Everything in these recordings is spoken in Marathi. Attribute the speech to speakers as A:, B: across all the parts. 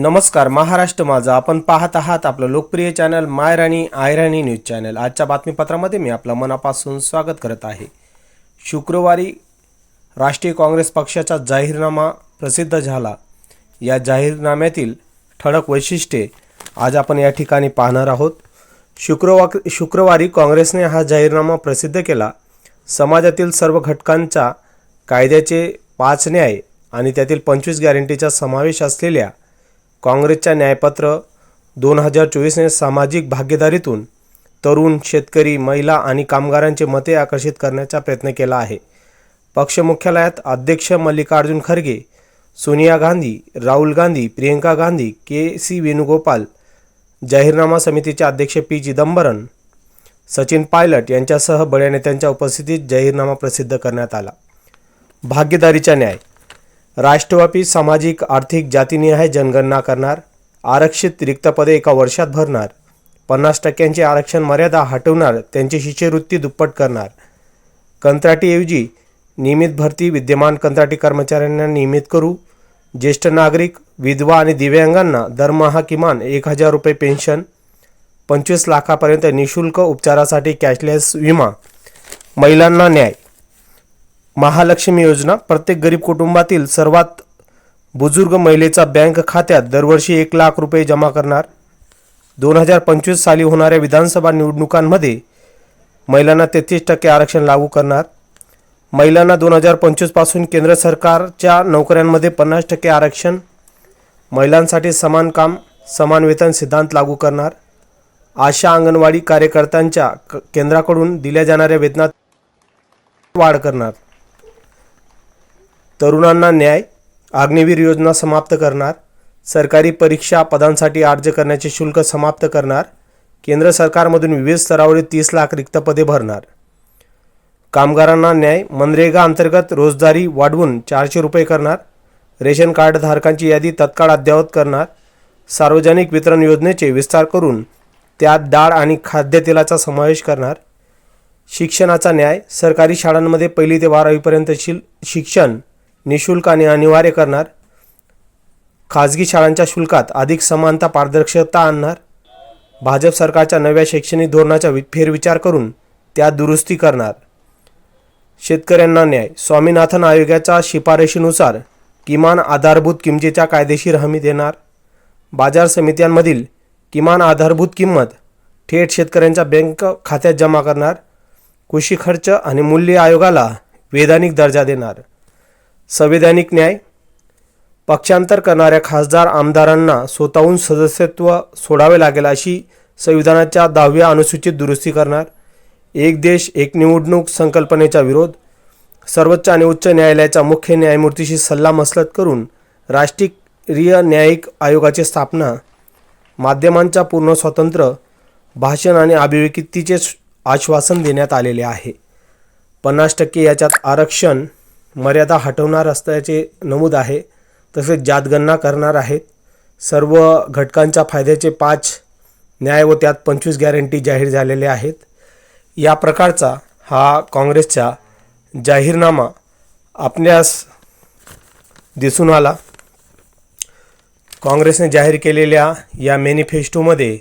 A: नमस्कार महाराष्ट्र माझा. आपण पाहत आहात आपलं लोकप्रिय चॅनल मायराणी आयराणी न्यूज चॅनल. आजच्या बातमीपत्रामध्ये मी आपलं मनापासून स्वागत करत आहे. शुक्रवारी राष्ट्रीय काँग्रेस पक्षाचा जाहीरनामा प्रसिद्ध झाला. या जाहीरनाम्यातील ठळक वैशिष्ट्ये आज आपण या ठिकाणी पाहणार आहोत. शुक्रवार शुक्रवारी काँग्रेसने हा जाहीरनामा प्रसिद्ध केला. समाजातील सर्व घटकांचा कायद्याचे पाच न्याय आणि त्यातील पंचवीस गॅरंटीचा समावेश असलेल्या काँग्रेसच्या न्यायपत्र दोन हजार चोवीसने सामाजिक भागीदारीतून तरुण शेतकरी महिला आणि कामगारांचे मते आकर्षित करण्याचा प्रयत्न केला आहे. पक्ष मुख्यालयात अध्यक्ष मल्लिकार्जुन खरगे सोनिया गांधी राहुल गांधी प्रियंका गांधी के सी वेणुगोपाल जाहीरनामा समितीचे अध्यक्ष पी चिदंबरम सचिन पायलट यांच्यासह बड्या नेत्यांच्या उपस्थितीत जाहीरनामा प्रसिद्ध करण्यात आला. भागीदारीचा न्याय राष्ट्रव्यापी सामाजिक आर्थिक जातीनिहाय जनगणना करणार. आरक्षित रिक्त पदे एका वर्षात भरणार. पन्नास टक्क्यांची आरक्षण मर्यादा हटवणार त्यांची शिष्यवृत्ती दुप्पट करणार. कंत्राटीऐवजी नियमित भरती विद्यमान कंत्राटी कर्मचाऱ्यांना नियमित करू. ज्येष्ठ नागरिक विधवा आणि दिव्यांगांना दरमहा किमान एक हजार रुपये पेन्शन. पंचवीस लाखापर्यंत निशुल्क उपचारासाठी कॅशलेस विमा. महिलांना न्याय. महालक्ष्मी योजना प्रत्येक गरीब कुटुंबातील सर्वात बुजुर्ग महिलेचा बँक खात्यात दरवर्षी एक लाख रुपये जमा करणार. दोन हजार पंचवीस साली होणाऱ्या विधानसभा निवडणुकांमध्ये महिलांना तेहतीस टक्के आरक्षण लागू करणार. महिलांना दोन हजार पंचवीसपासून केंद्र सरकारच्या नोकऱ्यांमध्ये पन्नास टक्के आरक्षण. महिलांसाठी समान काम समान वेतन सिद्धांत लागू करणार. आशा अंगणवाडी कार्यकर्त्यांच्या क- केंद्राकडून दिल्या जाणाऱ्या वेतनात वाढ करणार. तरुणांना न्याय अग्निवीर योजना समाप्त करणार सरकारी परीक्षा पदांसाठी अर्ज करण्याचे शुल्क समाप्त करणार केंद्र सरकारमधून विविध स्तरावरील तीस लाख रिक्त पदे भरणार. कामगारांना न्याय मनरेगा अंतर्गत रोजगारी वाढवून चारशे रुपये करणार रेशन कार्ड धारकांची यादी तत्काळ अद्ययावत करणार सार्वजनिक वितरण योजनेचे विस्तार करून त्यात डाळ आणि खाद्यतेलाचा समावेश करणार. शिक्षणाचा न्याय सरकारी शाळांमध्ये पहिली ते बारावीपर्यंत शिल शिक्षण निशुल्क आणि अनिवार्य करणार. खाजगी शाळांच्या शुल्कात अधिक समानता पारदर्शकता आणणार. भाजप सरकारच्या नव्या शैक्षणिक धोरणाचा वि- फेरविचार करून त्यात दुरुस्ती करणार. शेतकऱ्यांना न्याय स्वामीनाथन आयोगाच्या शिफारशीनुसार किमान आधारभूत किमतीच्या कायदेशीर हमी देणार. बाजार समित्यांमधील किमान आधारभूत किंमत थेट शेतकऱ्यांच्या बँक खात्यात जमा करणार. कृषी खर्च आणि मूल्य आयोगाला वैधानिक दर्जा देणार. संवैधानिक न्याय पक्षांतर करणाऱ्या खासदार आमदारांना स्वतःहून सदस्यत्व सोडावे लागेल अशी संविधानाच्या दहाव्या अनुसूचित दुरुस्ती करणार एक देश एक निवडणूक संकल्पनेचा विरोध सर्वोच्च आणि उच्च न्यायालयाच्या मुख्य न्यायमूर्तीशी सल्लामसलत करून राष्ट्रीय न्यायिक आयोगाची स्थापना माध्यमांच्या पूर्ण स्वातंत्र्य भाषण आणि अभिव्यक्तीचे आश्वासन देण्यात आलेले आहे. पन्नास टक्के याच्यात आरक्षण मर्यादा हटवणार असल्याचे नमूद आहे. तसेच जातगणना करणार आहेत. सर्व घटकांच्या फायद्याचे पाच न्याय व त्यात पंचवीस गॅरंटी जाहीर झालेल्या आहेत. या प्रकारचा हा काँग्रेसचा जाहीरनामा आपल्यास दिसून आला. काँग्रेसने जाहीर केलेल्या या मॅनिफेस्टोमध्ये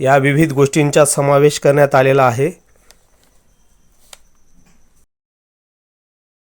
A: या विविध गोष्टींचा समावेश करण्यात आलेला आहे.